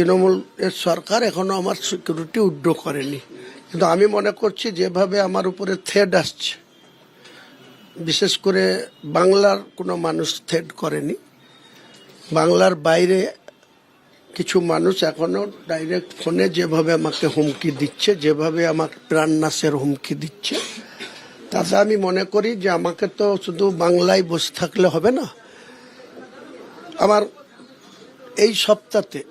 তৃণমূলের সরকার এখনও আমার সিকিউরিটি উড্ড করেনি। কিন্তু আমি মনে করছি যেভাবে আমার উপরে থ্রেড আসছে, বিশেষ করে বাংলার কোনো মানুষ থ্রেড করেনি। বাংলার বাইরে কিছু মানুষ এখনও ডাইরেক্ট ফোনে যেভাবে আমাকে হুমকি দিচ্ছে, যেভাবে আমাকে প্রাণনাশের হুমকি দিচ্ছে, তাতে আমি মনে করি যে আমাকে তো শুধু বাংলায় বসে থাকলে হবে না। আমার এই সপ্তাহে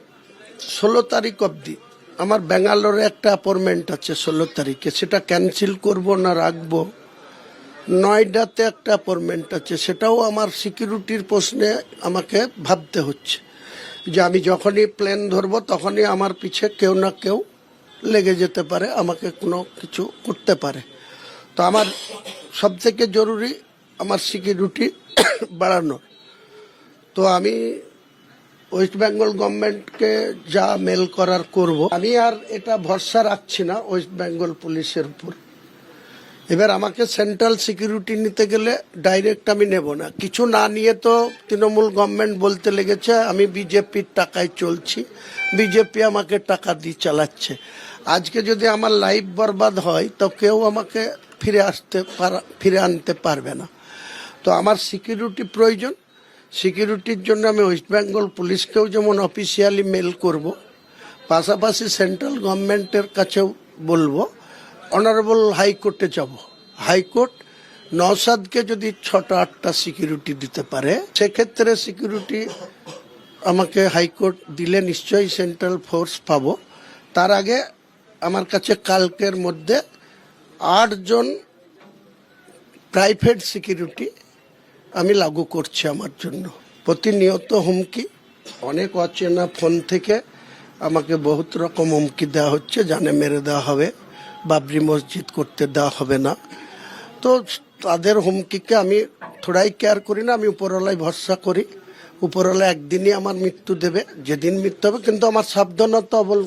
ষোলো তারিখ অবধি। আমার ব্যাঙ্গালোরে একটা অ্যাপয়েন্টমেন্ট আছে ষোলো তারিখে। সেটা ক্যান্সেল করব না রাখব। নয়ডাতে একটা অ্যাপয়েন্টমেন্ট আছে। সেটাও আমার সিকিউরিটির প্রশ্নে আমাকে ভাবতে হচ্ছে। যে আমি যখনই প্লেন ধরবো, তখনই আমার পিছে কেউ না কেউ লেগে যেতে পারে, আমাকে কোনো কিছু করতে পারে। তো আমার সব থেকে জরুরি আমার সিকিউরিটি বাড়ানো তো আমি ওয়েস্ট বেঙ্গল গভর্নমেন্টকে যা মেল করার করব আমি আর এটা ভরসা রাখছি না ওয়েস্ট বেঙ্গল পুলিশের উপর এবার আমাকে সেন্ট্রাল সিকিউরিটি নিতে গেলে ডাইরেক্ট আমি নেব না কিছু না নিয়ে তো তৃণমূল গভর্নমেন্ট বলতে লেগেছে আমি বিজেপির টাকায় চলছি বিজেপি আমাকে টাকা দিয়ে চালাচ্ছে আজকে যদি আমার লাইফ বরবাদ হয় তো কেউ আমাকে ফিরে আসতে ফিরে আনতে পারবে না তো আমার সিকিউরিটি প্রয়োজন সিকিউরিটির জন্য আমি ওয়েস্ট বেঙ্গল পুলিশকেও যেমন অফিসিয়ালি মেল করব, পাশাপাশি সেন্ট্রাল গভর্নমেন্টের কাছেও বলব অনারেবল হাইকোর্টে যাব। হাইকোর্ট নওসাদকে যদি ছটা, আটটা সিকিউরিটি দিতে পারে, সেক্ষেত্রে সিকিউরিটি আমাকে হাইকোর্ট দিলে নিশ্চয়ই সেন্ট্রাল ফোর্স পাব। তার আগে আমার কাছে কালকের মধ্যে আটজন প্রাইভেট সিকিউরিটি আমি লাগু করছি আমার জন্য। প্রতিনিয়ত হুমকি, অনেক অচেনা ফোন থেকে আমাকে বহুত রকম হুমকি দেওয়া হচ্ছে, জানে মেরে দেওয়া হবে, বাবরি মসজিদ করতে দেওয়া হবে না। তো তাদের হুমকিকে আমি থোড়াই কেয়ার করি না, আমি উপরওয়ালায় ভরসা করি। উপরওয়ালা একদিনই আমার মৃত্যু দেবে, যেদিন মৃত্যু হবে, কিন্তু আমার সাবধানতা অবল